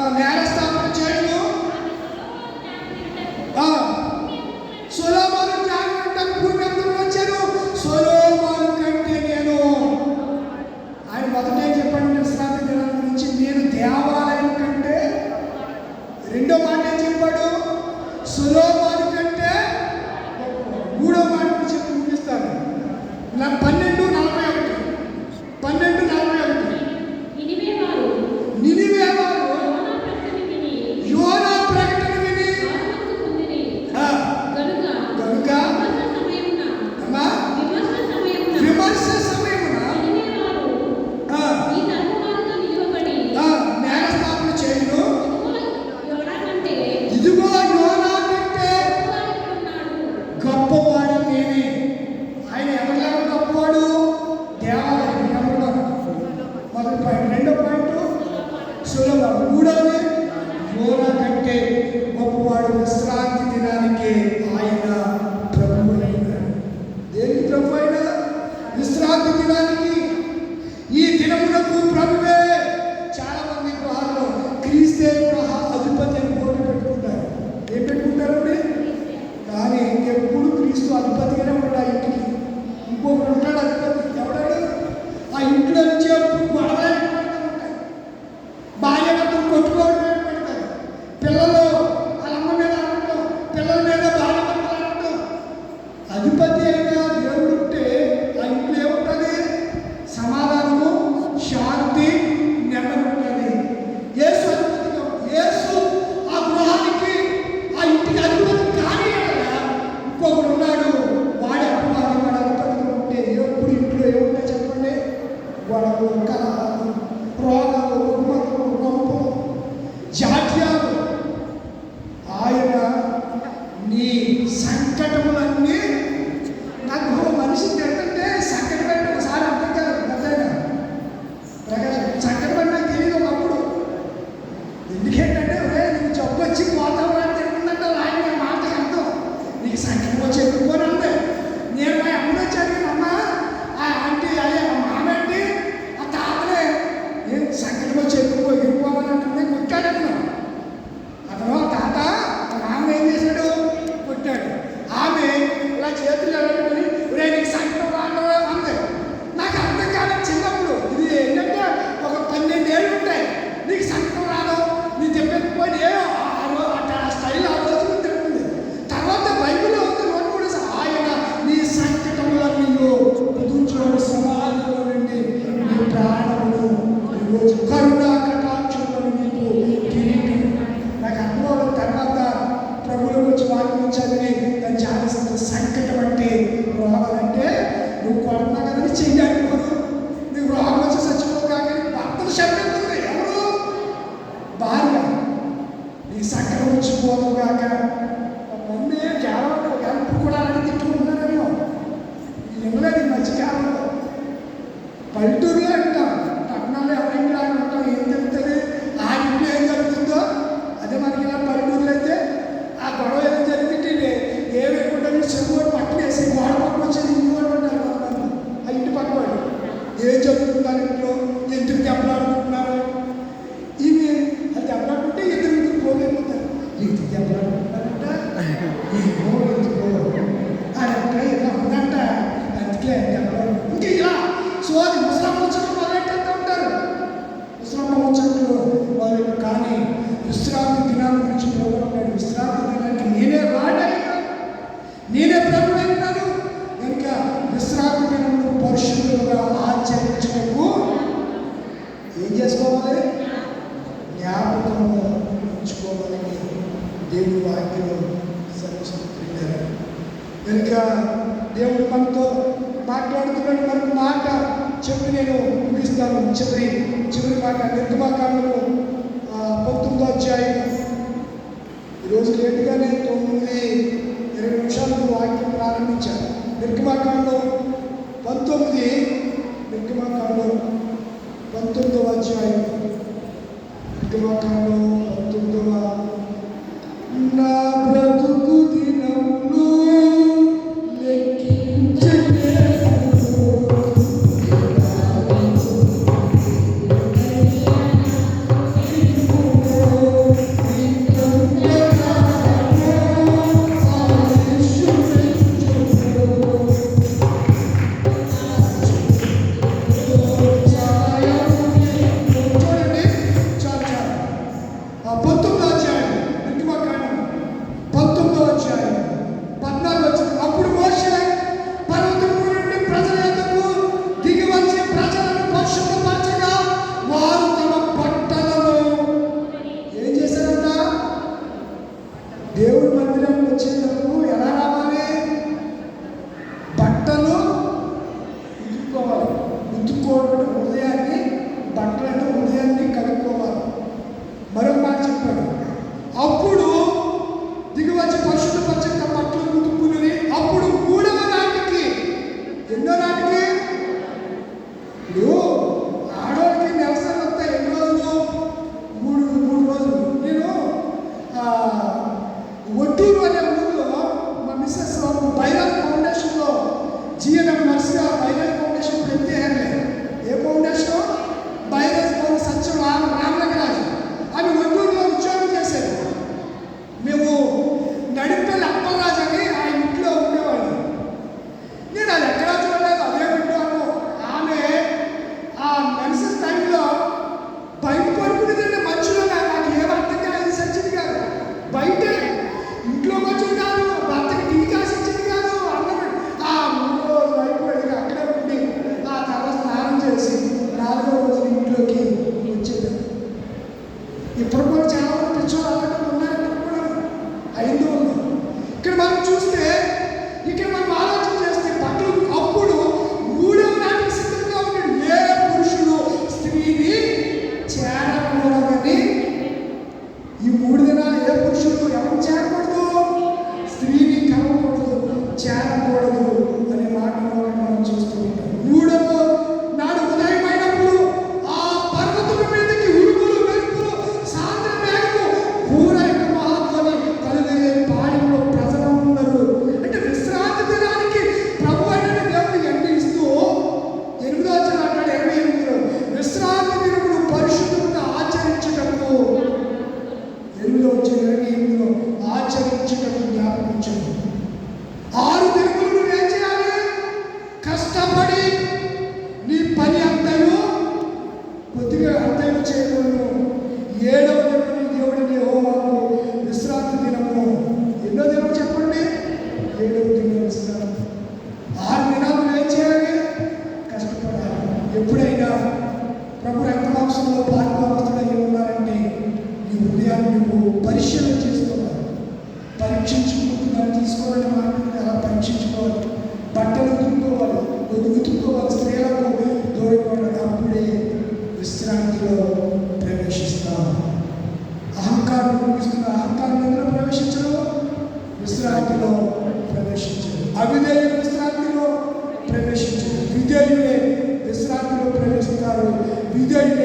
ఆ, మాట్లాడుతున్నాడు మరొక మాట చెప్పి నేను ముగిస్తాను. చివరి చివరి మాట నిర్గమాకాండము పంతొమ్మిదో అధ్యాయం. ఈరోజు లేటుగా నేను తొమ్మిది ఇరవై నిమిషాలకు వాక్యం ప్రారంభించాను నిర్గమాకాండం పంతొమ్మిది నిర్గమాకాండం పంతొమ్మిదో అధ్యాయం. నిర్గమాకాండం de Deus. విజయ్